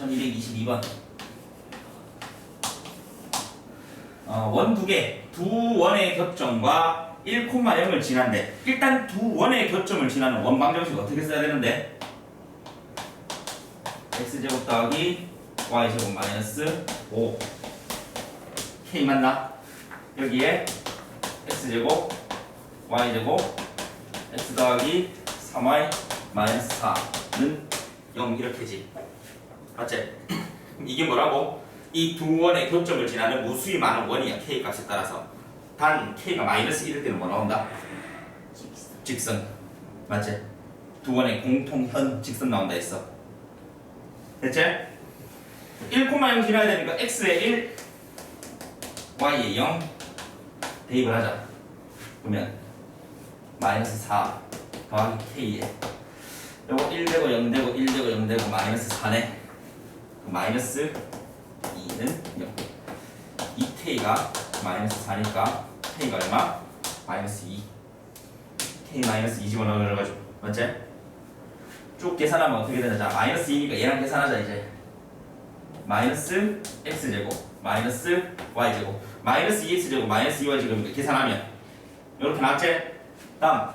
1222번. 어, 원 두 개, 두 원의 교점과 1,0을 지난데 일단 두 원의 교점을 지나는 원방정식 어떻게 써야 되는데? x제곱 더하기 y제곱 마이너스 5 k 맞나? 여기에 x제곱 y제곱 x 더하기 3y 마이너스 4는 0 이렇게지 맞지? 이게 뭐라고? 이 두 원의 교점을 지나는 무수히 많은 원이야 k 값에 따라서 단 k가 마이너스 1일 때는 뭐 나온다? 직선 맞지? 두 원의 공통현 직선 나온다 했어 됐지? 1,0 지나야 되니까 x에 1 y에 0 대입을 하자 그러면 마이너스 4 더하기 k에 요거 1 되고 0 되고 1 되고 0 되고 마이너스 4네 마이너스 2는 0 2k가 마이너스 4니까 k가 얼마? 마이너스 2 k 마이너스 2 집어넣어가지고. 맞지? 쭉 계산하면 어떻게 되나 자 마이너스 2니까 얘랑 계산하자 이제. 마이너스 x제곱 마이너스 y제곱 마이너스 2x제곱 마이너스 2y제곱이니까 계산하면. 이렇게 나왔지? 다음.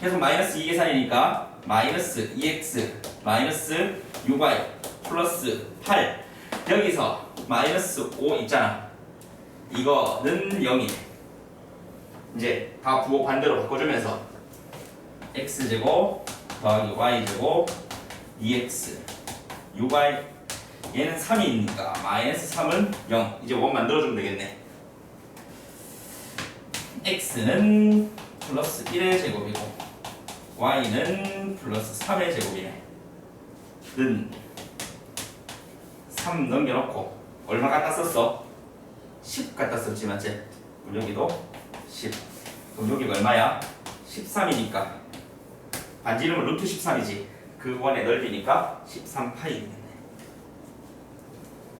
계속 마이너스 2 계산이니까 마이너스 2x 마이너스 6y 플러스 8 여기서 마이너스 5 있잖아. 이거는 0이. 이제 다 부호 반대로 바꿔주면서 x제곱 더하기 y제곱 2x 6y 얘는 3이니까 마이너스 3은 0 이제 원 만들어주면 되겠네. x는 플러스 1의 제곱이고 y는 플러스 3의 제곱이네. 는 3 넘겨놓고 얼마 갖다 썼어? 10 갖다 썼지 맞지? 그럼 여기도 10 그럼 여기가 얼마야? 13이니까 반지름은 루트 13이지 그 원의 넓이니까 13파이